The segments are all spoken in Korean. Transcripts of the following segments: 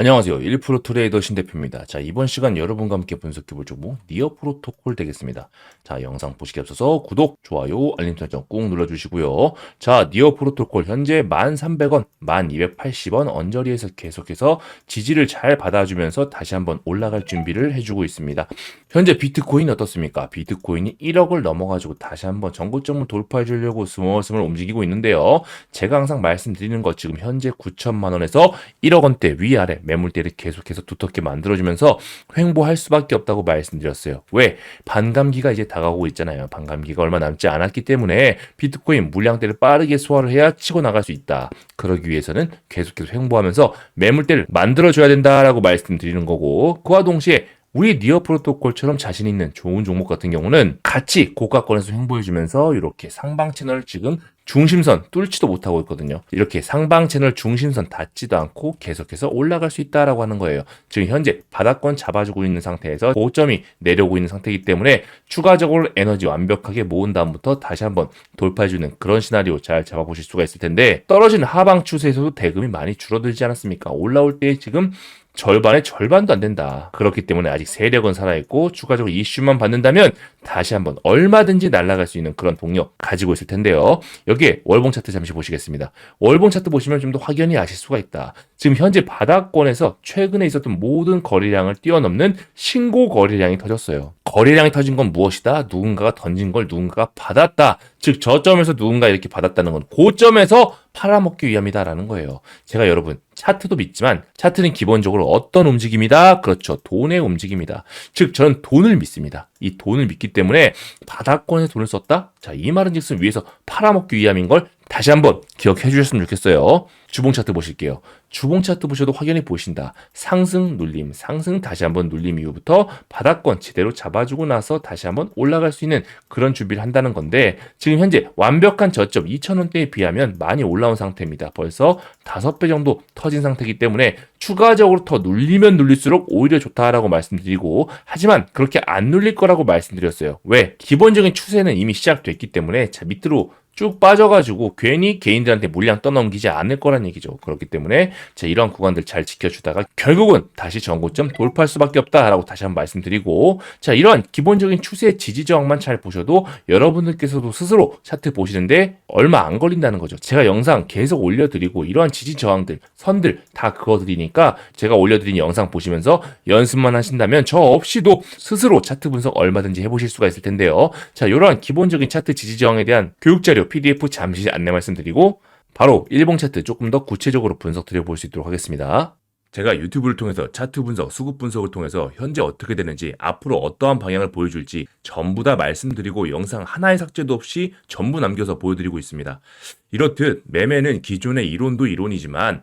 안녕하세요. 1프로 트레이더 신대표입니다. 자, 이번 시간 여러분과 함께 분석해볼 종목 니어 프로토콜 되겠습니다. 자, 영상 보시기 앞서서 구독, 좋아요, 알림 설정 꾹 눌러주시고요. 자, 니어 프로토콜 현재 1,300원, 1,280원 언저리에서 계속해서 지지를 잘 받아주면서 다시 한번 올라갈 준비를 해주고 있습니다. 현재 비트코인 어떻습니까? 비트코인이 1억을 넘어가지고 다시 한번 전고점을 돌파해 주려고 스멀스멀 움직이고 있는데요. 제가 항상 말씀드리는 것 지금 현재 9천만 원에서 1억 원대 위아래 매물대를 계속해서 두텁게 만들어주면서 횡보할 수밖에 없다고 말씀드렸어요. 왜? 반감기가 이제 다가오고 있잖아요. 반감기가 얼마 남지 않았기 때문에 비트코인 물량대를 빠르게 소화를 해야 치고 나갈 수 있다. 그러기 위해서는 계속해서 횡보하면서 매물대를 만들어줘야 된다라고 말씀드리는 거고 그와 동시에 우리 니어 프로토콜처럼 자신 있는 좋은 종목 같은 경우는 같이 고가권에서 횡보해주면서 이렇게 상방 채널 지금 중심선 뚫지도 못하고 있거든요. 이렇게 상방 채널 중심선 닿지도 않고 계속해서 올라갈 수 있다라고 하는 거예요. 지금 현재 바닥권 잡아주고 있는 상태에서 고점이 내려오고 있는 상태이기 때문에 추가적으로 에너지 완벽하게 모은 다음부터 다시 한번 돌파해주는 그런 시나리오 잘 잡아보실 수가 있을 텐데 떨어지는 하방 추세에서도 대금이 많이 줄어들지 않았습니까? 올라올 때 지금 절반의 절반도 안 된다. 그렇기 때문에 아직 세력은 살아있고 추가적으로 이슈만 받는다면 다시 한번 얼마든지 날아갈 수 있는 그런 동력 가지고 있을 텐데요. 여기에 월봉 차트 잠시 보시겠습니다. 월봉 차트 보시면 좀 더 확연히 아실 수가 있다. 지금 현재 바닥권에서 최근에 있었던 모든 거래량을 뛰어넘는 신고 거래량이 터졌어요. 거래량이 터진 건 무엇이다? 누군가가 던진 걸 누군가가 받았다. 즉 저점에서 누군가 이렇게 받았다는 건 고점에서 팔아먹기 위함이다라는 거예요. 제가 여러분 차트도 믿지만 차트는 기본적으로 어떤 움직임이다? 그렇죠. 돈의 움직임이다. 즉 저는 돈을 믿습니다. 이 돈을 믿기 때문에 바닥권에서 돈을 썼다? 자, 이 말은 즉슨 위에서 팔아먹기 위함인 걸 다시 한번 기억해 주셨으면 좋겠어요. 주봉 차트 보실게요. 주봉 차트 보셔도 확연히 보신다. 상승, 눌림, 상승, 다시 한번 눌림 이후부터 바닥권 제대로 잡아주고 나서 다시 한번 올라갈 수 있는 그런 준비를 한다는 건데 지금 현재 완벽한 저점 2,000원대에 비하면 많이 올라온 상태입니다. 벌써 5배 정도 터진 상태이기 때문에 추가적으로 더 눌리면 눌릴수록 오히려 좋다라고 말씀드리고 하지만 그렇게 안 눌릴 거라고 말씀드렸어요. 왜? 기본적인 추세는 이미 시작됐기 때문에 자 밑으로 쭉 빠져가지고 괜히 개인들한테 물량 떠넘기지 않을 거란 얘기죠. 그렇기 때문에 자, 이런 구간들 잘 지켜주다가 결국은 다시 전고점 돌파할 수밖에 없다라고 다시 한번 말씀드리고 자 이러한 기본적인 추세 지지 저항만 잘 보셔도 여러분들께서도 스스로 차트 보시는데 얼마 안 걸린다는 거죠. 제가 영상 계속 올려드리고 이러한 지지 저항들 선들 다 그어드리니까 제가 올려드린 영상 보시면서 연습만 하신다면 저 없이도 스스로 차트 분석 얼마든지 해보실 수가 있을 텐데요. 자 이러한 기본적인 차트 지지 저항에 대한 교육 자료 PDF 잠시 안내 말씀드리고 바로 일봉 차트 조금 더 구체적으로 분석 드려볼 수 있도록 하겠습니다. 제가 유튜브를 통해서 차트 분석, 수급 분석을 통해서 현재 어떻게 되는지, 앞으로 어떠한 방향을 보여줄지 전부 다 말씀드리고 영상 하나의 삭제도 없이 전부 남겨서 보여드리고 있습니다. 이렇듯 매매는 기존의 이론도 이론이지만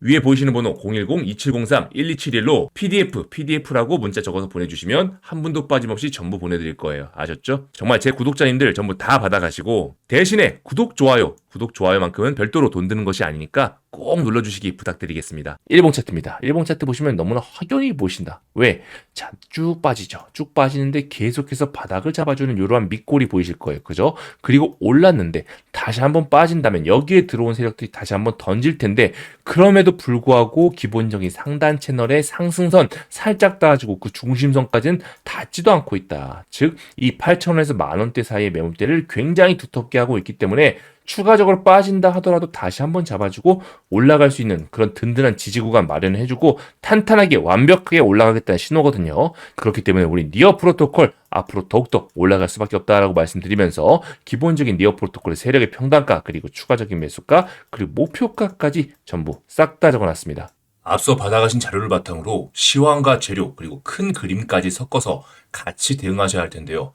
위에 보이시는 번호 010-2703-1271로 PDF, PDF라고 문자 적어서 보내주시면 한 분도 빠짐없이 전부 보내드릴 거예요. 아셨죠? 정말 제 구독자님들 전부 다 받아가시고 대신에 구독, 좋아요, 구독, 좋아요만큼은 별도로 돈 드는 것이 아니니까 꼭 눌러주시기 부탁드리겠습니다. 1번 차트입니다. 1번 차트 보시면 너무나 확연히 보신다. 왜? 자, 쭉 빠지죠. 쭉 빠지는데 계속해서 바닥을 잡아주는 이러한 밑골이 보이실 거예요. 그죠? 그리고 올랐는데 다시 한번 빠진다면 여기에 들어온 세력들이 다시 한번 던질 텐데 그럼에도 불구하고 기본적인 상단 채널의 상승선 살짝 닿아주고 그 중심선까지는 닿지도 않고 있다. 즉, 이 8,000원에서 만원대 사이의 매물대를 굉장히 두텁게 하고 있기 때문에 추가적으로 빠진다 하더라도 다시 한번 잡아주고 올라갈 수 있는 그런 든든한 지지 구간 마련을 해주고 탄탄하게 완벽하게 올라가겠다는 신호거든요. 그렇기 때문에 우리 니어 프로토콜 앞으로 더욱더 올라갈 수밖에 없다라고 말씀드리면서 기본적인 니어 프로토콜의 세력의 평단가 그리고 추가적인 매수가 그리고 목표가까지 전부 싹 다 적어놨습니다. 앞서 받아가신 자료를 바탕으로 시황과 재료 그리고 큰 그림까지 섞어서 같이 대응하셔야 할 텐데요.